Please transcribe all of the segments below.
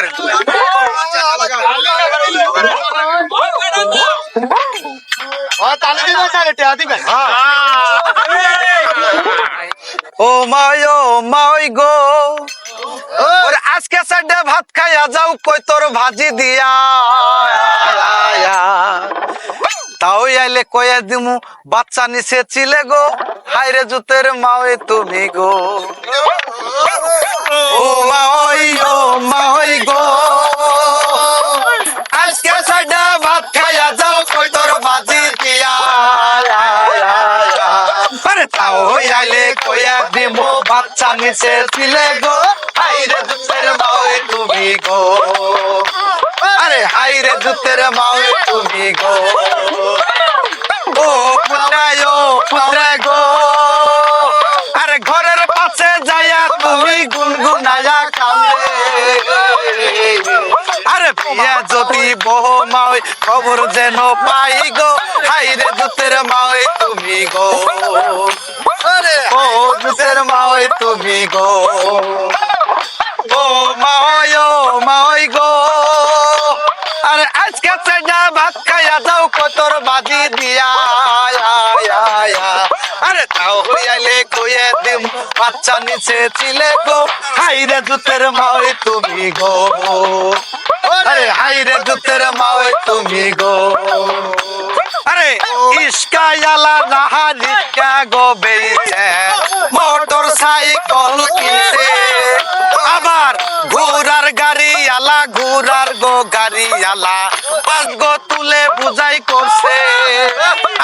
করেন তাহলে দিবেন স্যার এটা দিবেন ও মায় ও মাই গো ওরে আজকে সাইডে ভাত খাইয়া যাও কই তোর ভাজি দিয়া তাও আইলে কয়ে দিমু বাচ্চা নিচে চিলে গো হাইরে জুতের মাওয়ে তুমি গো বাচ্চা নিচে চিলে গো। হাইরে জুতের মাওয়ে তুমি গো। আরে হাইরে জুতের মাওয়ে তুমি গো। ও পুত্রায় পুত্রায় গো। আরে ঘরের পাশে যাইয়া তুমি গুনগুনায়া কামে আরে পিয়া যদি বহ মাওই খবর যেন পাই গো। হাইরে জুতের মাওই তুমি গো। ও মাওই তুমি গো। ও মাওই ও মাওই গো। আরে আজকে চেনা ভাত খাইয়া যাও কতর বাজি দিয়া। আরে তাও হইয়ালে কইয়ে দিম, বাচ্চা নিচে ছিলে গো। হাইরে জুতের মাওই তুমি গো। আরে হাইরে জুতের মাওই তুমি গো। আরে ইস্কায়ালা রাহা রিক্কা গো মোটর সাইকেল কিনছে। আবার ঘোড়ার গাড়ি আলা ঘোড়ার গো গাড়ি আলা পাঁচ গো তুলে বুঝাই করছে।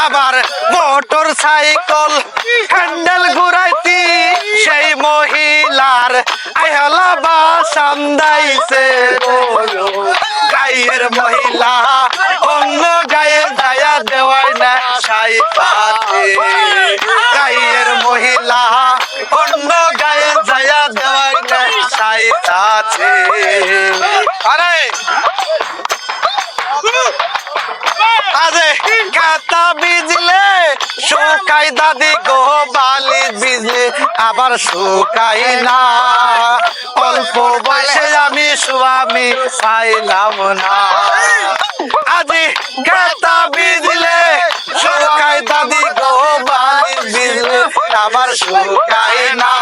আবার মোটর সাইকেল হ্যান্ডেল ঘুরাইতি সেই মহিলার আহলা বা সান্দাইছে গায়ের মহিলা না পাতে মহিলা অন্য গায়ে সাই আরে! আরে কাতা বিজলে, শুকাই দাদি গো বালি বিজলে, আবার শুকাই না। অল্প বয়সে আমি স্বামী পাইলাম না। আজি কাতা আবার শুকাই না।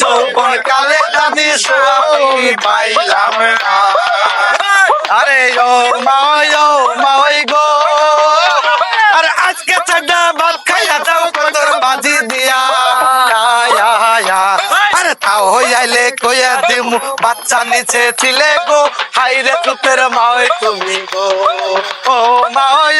যৌবন কালে দাদি স্বামী পাইলাম না। আরে, ও মাই ও মাই গো। আরে আজকে চাড্ডা ভাত খাইয়া যাও কতর বাজি দিয়া। আরে, তাও হইয়াইলে কইয়া দিমু, বাচ্চা নিচে ছিলে গো। হাইরে তুতের মাই তুমি গো। ও মাই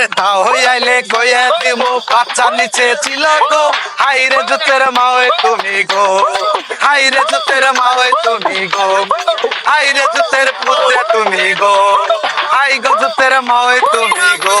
আরে তাও হইয়াইলে কইয়া দিমু, বাচ্চা নিচে ছিল গো। হাইরে জুতের মাওয়ে তুমি গো। হাইরে জুতের মাওয়ে তুমি গো। হাইরে জুতের পুত্রে তুমি গো। হাই গো জুতের মাওয়ে তুমি গো।